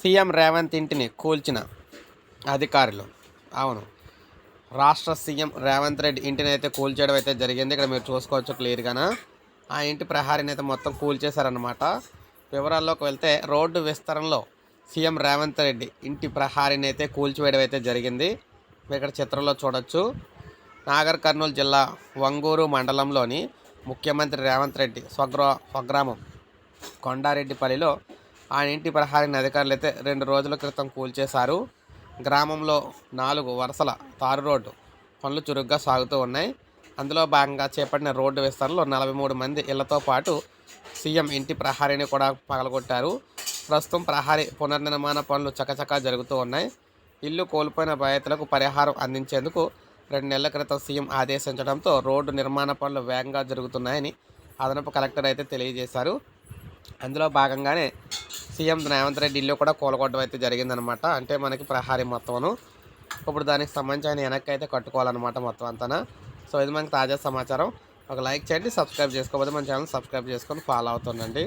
CM Revanth ఇంటిని కూల్చిన అధికారులు. అవును. రాష్ట్ర సీఎం రేవంత్ రెడ్డి ఇంటిని అయితే కూల్చేయడం అయితే జరిగింది. ఇక్కడ మీరు చూసుకోవచ్చు క్లియర్గానా. ఆ ఇంటి ప్రహారిని అయితే మొత్తం కూల్చేశారనమాట వివరాల్లోకి వెళ్తే రోడ్డు విస్తరణలో సీఎం రేవంత్ రెడ్డి ఇంటి ప్రహారిని అయితే కూల్చివేయడం అయితే జరిగింది. మీరు ఇక్కడ చిత్రంలో చూడొచ్చు. నాగర్ కర్నూలు జిల్లా వంగూరు మండలంలోని ముఖ్యమంత్రి రేవంత్ రెడ్డి స్వగ్రా స్వగ్రామం కొండారెడ్డిపల్లిలో ఆ ఇంటి ప్రహారీని అధికారులు అయితే రెండు రోజుల క్రితం కూల్చేశారు. గ్రామంలో నాలుగు వరుసల తారు రోడ్డు పనులు చురుగ్గా సాగుతూ ఉన్నాయి. అందులో భాగంగా చేపట్టిన రోడ్డు విస్తరణలో నలభై మూడు మంది ఇళ్ళతో పాటు సీఎం ఇంటి ప్రహారీని కూడా పగలగొట్టారు. ప్రస్తుతం ప్రహారీ పునర్నిర్మాణ పనులు చకచకా జరుగుతూ ఉన్నాయి. ఇల్లు కోల్పోయిన బాధితులకు పరిహారం అందించేందుకు రెండు నెలల క్రితం సీఎం ఆదేశించడంతో రోడ్డు నిర్మాణ పనులు వేగంగా జరుగుతున్నాయని అదనపు కలెక్టర్ అయితే తెలియజేశారు. అందులో భాగంగానే సీఎం రేవంత్ రెడ్డి ఇల్లు కూడా కూలగొట్టడం అయితే జరిగిందనమాట. అంటే మనకి ప్రహారీ మొత్తమును. ఇప్పుడు దానికి సంబంధించి ఆయన వెనక్కి అయితే కట్టుకోవాలన్నమాట మొత్తం అంతా సో ఇది మనకి తాజా సమాచారం. ఒక లైక్ చేయండి సబ్స్క్రైబ్ చేసుకోకపోతే మన ఛానల్ సబ్స్క్రైబ్ చేసుకొని ఫాలో అవుతుందండి